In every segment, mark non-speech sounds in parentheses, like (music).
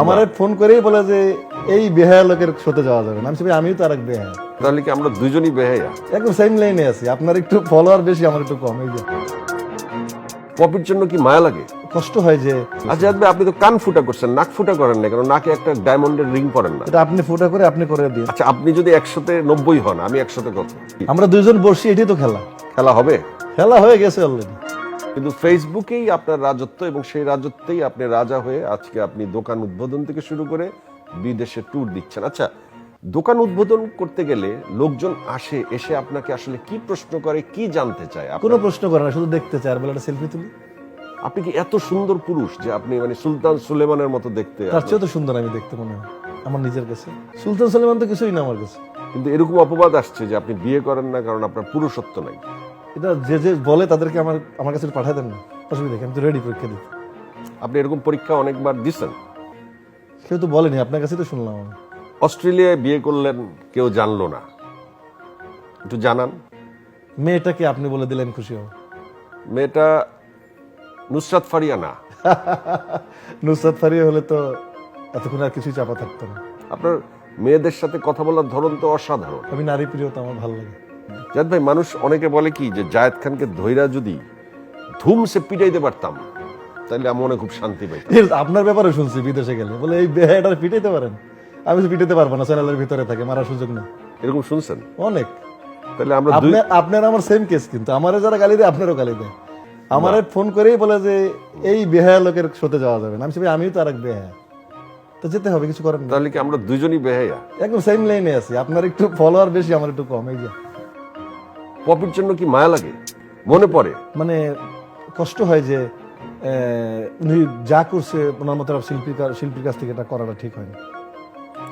আমার ফোন করেই বলে যে এই বেহায়া লোকের সাথে যাওয়া যাবে না। আমি ভাই, আমিও তো আর এক বেহায়া। তাহলে কি আমরা দুইজনই বেহাইয়া একদম সেম লাইনে আছি। আপনার একটু ফলোয়ার বেশি আমার একটু কম এই যে। পপির জন্য কি মায়া লাগে? কষ্ট হয় যে আচ্ছা ভাই আপনি তো কান ফুটা করছেন নাক ফুটা করেন না কেন? নাকে একটা ডায়মন্ডের রিং পরেন না। এটা আপনি ফুটা করে আপনি করে দিন আচ্ছা আপনি যদি একশোতে নব্বই হন আমি একশোতে কত? আমরা দুইজন বসি এটাই তো খেলা। খেলা হবে? খেলা হয়ে গেছে অলরেডি কিন্তু ফেসবুকেই আপনার রাজত্ব এবং সেই রাজত্বেই আপনি রাজা হয়ে আজকে আপনি দোকান উদ্বোধন থেকে শুরু করে বিদেশে ট্যুর দিচ্ছেন। আচ্ছা দোকান উদ্বোধন করতে গেলে লোকজন আসে এসে আপনাকে আসলে কি প্রশ্ন করে কি জানতে চায় কোনো প্রশ্ন করে না শুধু দেখতে চায়। আর বলে সেলফি তুলি। আপনি কি এত সুন্দর পুরুষ যে আপনি মানে সুলতান সুলেমানের মতো দেখতে তার চেয়েও তো সুন্দর আমি দেখতে মনে হয় আমার নিজের কাছে। সুলতান সালমান তো কিছুই না আমার কাছে। কিন্তু এরকম অপবাদ আসছে যে আপনি বিয়ে করেন না কারণ আপনার পুরুষত্ব নাই। এটা যে যে বলে তাদেরকে আমার আমার কাছে পাঠায় দেন না। অসুবিধা? আমি তো রেডি পরীক্ষা দিই আপনি এরকম পরীক্ষা অনেকবার দিচ্ছেন কেউ তো বলেনি আপনার কাছে তো শুনলাম আমি। অস্ট্রেলিয়ায় বিয়ে করলেন কেউ জানলো না। একটু জানান। মেয়েটাকে আপনি বলে দিলেন খুশি হব মেয়েটা নুসরাত ফারিয়া না? (laughs) নুসরাত ফারিয়া হলে তো এতক্ষণ আর কিছুই চাপা থাকতো না। আপনার মেয়েদের সাথে কথা বলার ধরন তো অসাধারণ। আমি নারী প্রিয় তো আমার ভালো লাগে। জাদ ভাই মানুষ অনেকে বলে কি যে জায়েদ খানকে ধৈরা যদি ধুমসে পিটাইতে পারতাম তাহলে আমি মনে খুব শান্তি এর আপনার ব্যাপারে শুনছি বিদেশে গেলে। বলে এই বেহাটা পিটাইতে পারেন? আমি তো পিটাইতে পারব না চ্যানেলের ভিতরে থাকে মারার সুযোগ নেই। এরকম শুনছেন? অনেক। তাহলে আমরা আপনার আমার সেম কেস কিন্তু। আমারে যারা গালি দেয় আপনারও গালি দেয়। আমারে ফোন করেই বলে যে এই বেহায়া লোকের সাথে যাওয়া যাবে না। আমি আমিও তো আর এক বেহায়া। তো যেতে হবে কিছু করেন তাহলে কি আমরা দুইজনই বেহাইয়া একদম সেম লাইনে আছি। আপনার একটু ফলোয়ার বেশি আমার একটু কম এই যে। পপির জন্য কি মায়া লাগে? মনে পড়ে। মানে কষ্ট হয় যে উনি যা করছে ওনার মতো শিল্পীর শিল্পীর কাছ থেকে এটা করাটা ঠিক হয়নি।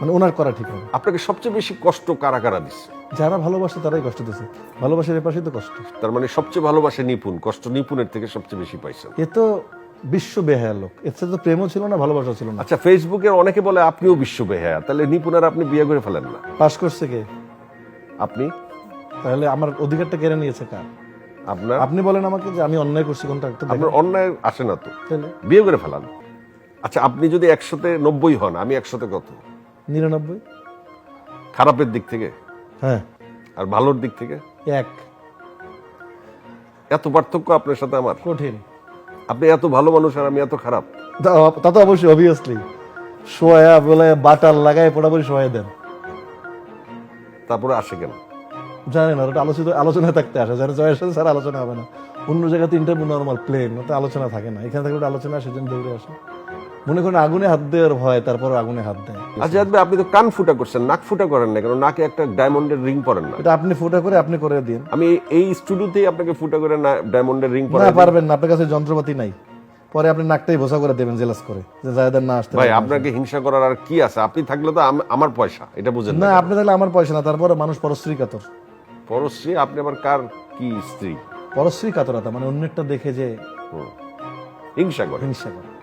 মানে ওনার করা ঠিক হয়নি। আপনাকে সবচেয়ে বেশি কষ্ট কারা কারা দিচ্ছে যারা ভালোবাসে তারাই কষ্ট দিচ্ছে ভালোবাসার এপাশেই তো কষ্ট। তার মানে সবচেয়ে ভালোবাসে নিপুণ। কষ্ট নিপুণের থেকে সবচেয়ে বেশি পাইছেন এ তো বিশ্ব বেহায়া লোক। এর তো প্রেমও ছিল না ভালোবাসা ছিল না। আচ্ছা ফেসবুকের অনেকে বলে আপনিও বিশ্ব বেহায়া। তাহলে নিপুণের আপনি বিয়ে করে ফেলেন না। পাশ করছে কে? আপনি? তাহলে আমার অধিকারটা কেড়ে নিয়েছে কার? আপনার? আপনি বলেন আমাকে যে আমি অন্যায় করছি কোনটা একটু। আপনার অন্যায় আসে না তো। বিয়ে করে ফেলান। আচ্ছা আপনি যদি একশোতে নব্বই হন আমি একশোতে কত? নিরানব্বই। খারাপের দিক থেকে? হ্যাঁ। আর ভালোর দিক থেকে? এক। এত পার্থক্য আপনার সাথে আমার? কঠিন। আপনি এত ভালো মানুষ আর আমি এত খারাপ? তা- তা অবশ্যই অবভিয়াসলি সোয়া বলে বাটার লাগায় পোড়াপুরি সোয়া দেন। তারপরে আসে কেন? জানেন না ওটা আলোচিত আলোচনায় থাকতে আসে। জানেন জয়ের সাথে স্যার আলোচনা হবে না। অন্য জায়গাতে ইন্টারভিউ নর্মাল প্লেন ওটা আলোচনা থাকে না। এখানে থাকলে আলোচনা সেজন্য দৌড়ে আসে। মনে করেন আগুনে হাত দেওয়ার ভয় তারপর আগুনে হাত দেয়। আচ্ছা আপনি তো কান ফুটা করছেন নাক ফুটা করেন না কেন নাকে একটা ডায়মন্ডের রিং পরেন না। এটা আপনি ফোটা করে আপনি করে দিন। আমি এই স্টুডিওতেই আপনাকে ফুটা করে না ডায়মন্ডের রিং না পারবেন না আপনার কাছে যন্ত্রপাতি নাই। পরে আপনি নাকটাই ভোসা করে দেবেন জেলাস করে যে জায়দার না আসতে ভাই আপনাকে হিংসা করার আর কি আছে? আপনি থাকলে তো আমার পয়সা এটা বুঝেন না আপনি তাহলে আমার পয়সা না তারপরে মানুষ পরশ্রী কাতর পরশ্রী আপনি আবার কার কি স্ত্রী? পরশ্রী কাতরতা মানে অন্যেরটা দেখে যে। হিংসা করে। হিংসা করে।